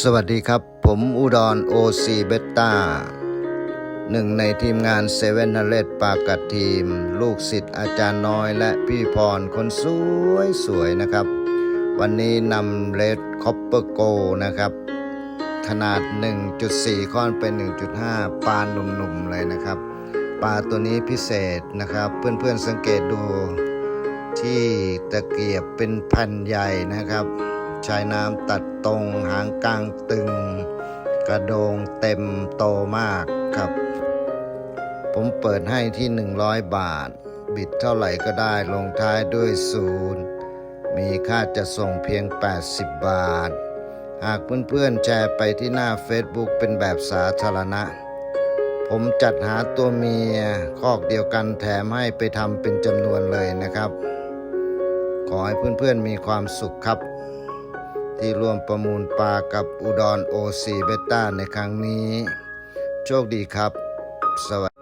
สวัสดีครับ ผมอุดรโอซีเบต้าหนึ่งในทีมงานเซเว่นนเลตปากัดทีม ลูกศิษย์อาจารย์น้อยและพี่พรคนสวยสวยๆนะครับ วันนี้นำเลดคอปเปอร์โกนะครับ ขนาด 1.4ค่อนเป็น 1.5ปลาหนุ่มๆเลยนะครับ ปลาตัวนี้พิเศษนะครับ เพื่อนๆสังเกตดูที่ตะเกียบเป็นแผ่นใหญ่นะครับ ชายน้ำตัดตรงหางกลางตึง กระโดงเต็มโตมากครับ ผมเปิดให้ที่ 100 บาท บิดเท่าไหร่ก็ได้ลงท้ายด้วยศูนย์มีค่าจะส่งเพียง 80 บาท หากเพื่อนๆแชร์ไปที่หน้า Facebook เป็นแบบสาธารณะ ผมจัดหาตัวเมียคอกเดียวกันแถมให้ไปทำเป็นจำนวนเลยนะครับ ขอให้เพื่อนๆมีความสุขครับ ที่ร่วมประมูลปลากับอุดรโอซีเบต้าในครั้งนี้ โชคดีครับ สวัสดี